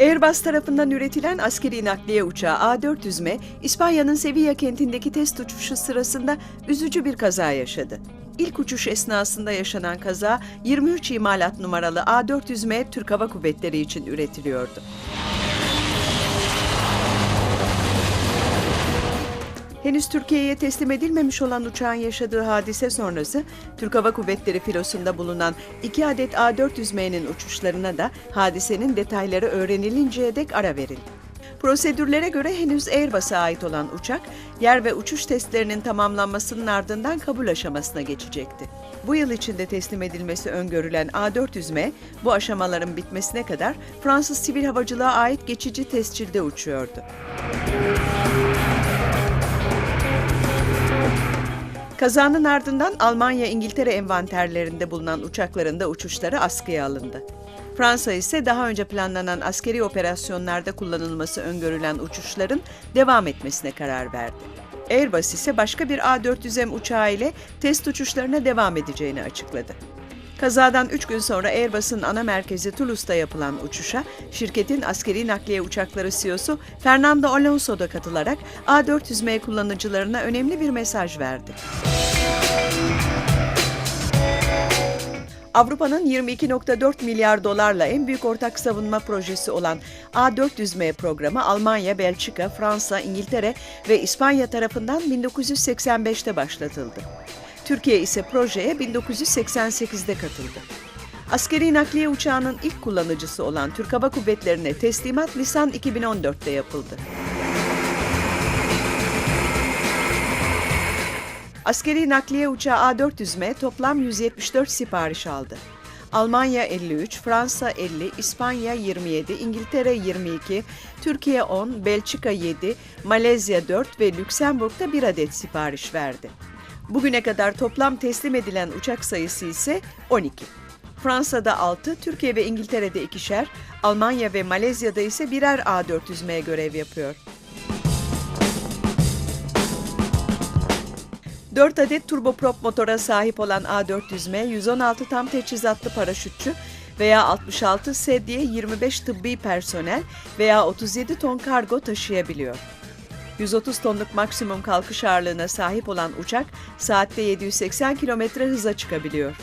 Airbus tarafından üretilen askeri nakliye uçağı A400M, İspanya'nın Sevilla kentindeki test uçuşu sırasında üzücü bir kaza yaşadı. İlk uçuş esnasında yaşanan kaza 23 imalat numaralı A400M Türk Hava Kuvvetleri için üretiliyordu. Henüz Türkiye'ye teslim edilmemiş olan uçağın yaşadığı hadise sonrası Türk Hava Kuvvetleri filosunda bulunan iki adet A400M'nin uçuşlarına da hadisenin detayları öğrenilinceye dek ara verildi. Prosedürlere göre henüz Airbus'a ait olan uçak, yer ve uçuş testlerinin tamamlanmasının ardından kabul aşamasına geçecekti. Bu yıl içinde teslim edilmesi öngörülen A400M, bu aşamaların bitmesine kadar Fransız sivil havacılığa ait geçici tescilde uçuyordu. Kazanın ardından Almanya-İngiltere envanterlerinde bulunan uçakların da uçuşları askıya alındı. Fransa ise daha önce planlanan askeri operasyonlarda kullanılması öngörülen uçuşların devam etmesine karar verdi. Airbus ise başka bir A400M uçağı ile test uçuşlarına devam edeceğini açıkladı. Kazadan 3 gün sonra Airbus'un ana merkezi Toulouse'da yapılan uçuşa şirketin askeri nakliye uçakları CEO'su Fernando Alonso da katılarak A400M kullanıcılarına önemli bir mesaj verdi. Avrupa'nın 22.4 milyar dolarla en büyük ortak savunma projesi olan A400M programı Almanya, Belçika, Fransa, İngiltere ve İspanya tarafından 1985'te başlatıldı. Türkiye ise projeye 1988'de katıldı. Askeri nakliye uçağının ilk kullanıcısı olan Türk Hava Kuvvetleri'ne teslimat Nisan 2014'te yapıldı. Askeri nakliye uçağı A400M toplam 174 sipariş aldı. Almanya 53, Fransa 50, İspanya 27, İngiltere 22, Türkiye 10, Belçika 7, Malezya 4 ve Lüksemburg'da bir adet sipariş verdi. Bugüne kadar toplam teslim edilen uçak sayısı ise 12. Fransa'da 6, Türkiye ve İngiltere'de ikişer, Almanya ve Malezya'da ise birer A400M görev yapıyor. 4 adet turboprop motora sahip olan A400M, 116 tam teçhizatlı paraşütçü veya 66 sedye 25 tıbbi personel veya 37 ton kargo taşıyabiliyor. 130 tonluk maksimum kalkış ağırlığına sahip olan uçak saatte 780 kilometre hıza çıkabiliyor.